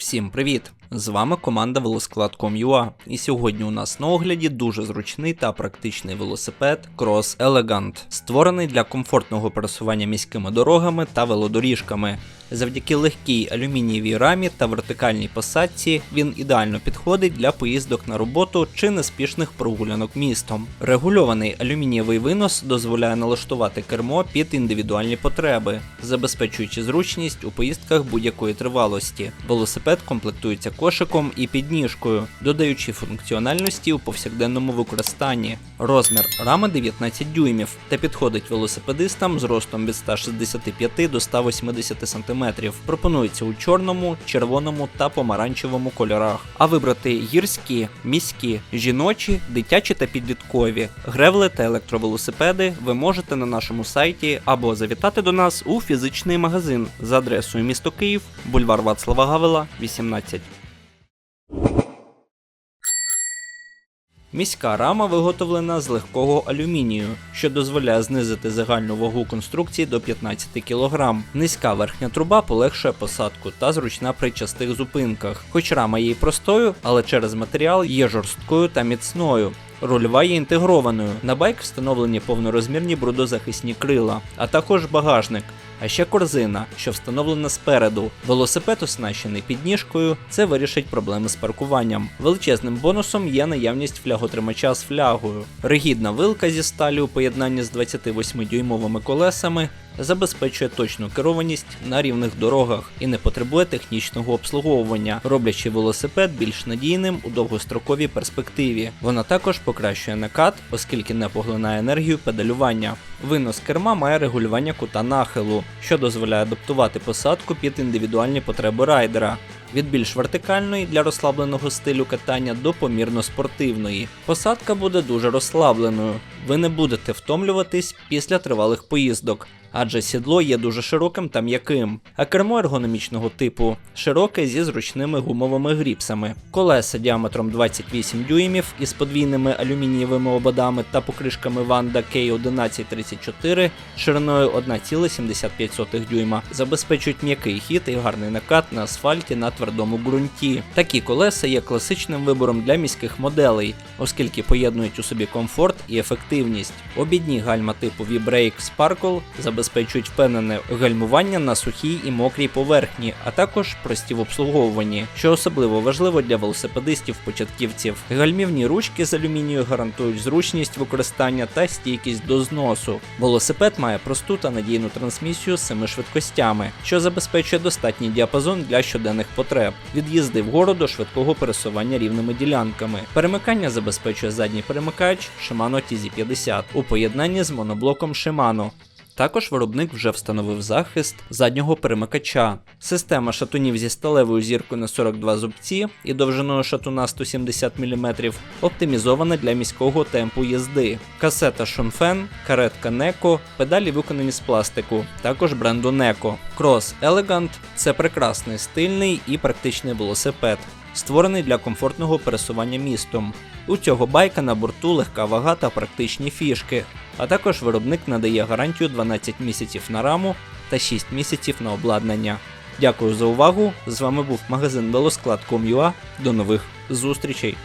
Всім привіт! З вами команда Велосклад.com.ua і сьогодні у нас на огляді дуже зручний та практичний велосипед Cross Elegant, створений для комфортного пересування міськими дорогами та велодоріжками. Завдяки легкій алюмінієвій рамі та вертикальній посадці він ідеально підходить для поїздок на роботу чи неспішних прогулянок містом. Регульований алюмінієвий винос дозволяє налаштувати кермо під індивідуальні потреби, забезпечуючи зручність у поїздках будь-якої тривалості. Велосипед комплектується кошиком і підніжкою, додаючи функціональності у повсякденному використанні. Розмір рами 19 дюймів та підходить велосипедистам з ростом від 165 до 180 см. Пропонується у чорному, червоному та помаранчевому кольорах. А вибрати гірські, міські, жіночі, дитячі та підліткові, гревли та електровелосипеди ви можете на нашому сайті або завітати до нас у фізичний магазин за адресою місто Київ, бульвар Вацлава Гавела, 18. Міська рама виготовлена з легкого алюмінію, що дозволяє знизити загальну вагу конструкції до 15 кг. Низька верхня труба полегшує посадку та зручна при частих зупинках. Хоч рама є простою, але через матеріал є жорсткою та міцною. Рульова є інтегрованою. На байк встановлені повнорозмірні брудозахисні крила, а також багажник. А ще корзина, що встановлена спереду. Велосипед оснащений підніжкою, це вирішить проблеми з паркуванням. Величезним бонусом є наявність фляготримача з флягою. Ригідна вилка зі сталі у поєднанні з 28-дюймовими колесами забезпечує точну керованість на рівних дорогах і не потребує технічного обслуговування, роблячи велосипед більш надійним у довгостроковій перспективі. Вона також покращує накат, оскільки не поглинає енергію педалювання. Винос керма має регулювання кута нахилу, що дозволяє адаптувати посадку під індивідуальні потреби райдера. Від більш вертикальної для розслабленого стилю катання до помірно спортивної. Посадка буде дуже розслабленою. Ви не будете втомлюватись після тривалих поїздок, адже сідло є дуже широким та м'яким, а кермо ергономічного типу широке зі зручними гумовими гріпсами. Колеса діаметром 28 дюймів із подвійними алюмінієвими ободами та покришками Ванда K1134 шириною 1,75 дюйма забезпечують м'який хід і гарний накат на асфальті на твердому ґрунті. Такі колеса є класичним вибором для міських моделей, оскільки поєднують у собі комфорт і ефективність. Обідні гальма типу V-Brake Sparkle забезпечують впевнене гальмування на сухій і мокрій поверхні, а також прості в обслуговуванні, що особливо важливо для велосипедистів-початківців. Гальмівні ручки з алюмінію гарантують зручність використання та стійкість до зносу. Велосипед має просту та надійну трансмісію з семи швидкостями, що забезпечує достатній діапазон для щоденних потреб, від їзди вгору до швидкого пересування рівними ділянками. Перемикання забезпечує задній перемикач Shimano TZ50 у поєднанні з моноблоком Shimano. Також виробник вже встановив захист заднього перемикача. Система шатунів зі сталевою зіркою на 42 зубці і довжиною шатуна 170 мм оптимізована для міського темпу їзди. Касета Шонфен, каретка Неко, педалі виконані з пластику, також бренду Неко. Cross Elegant це прекрасний стильний і практичний велосипед, створений для комфортного пересування містом. У цього байка на борту легка вага та практичні фішки, а також виробник надає гарантію 12 місяців на раму та 6 місяців на обладнання. Дякую за увагу! З вами був магазин Велосклад.com.ua. До нових зустрічей!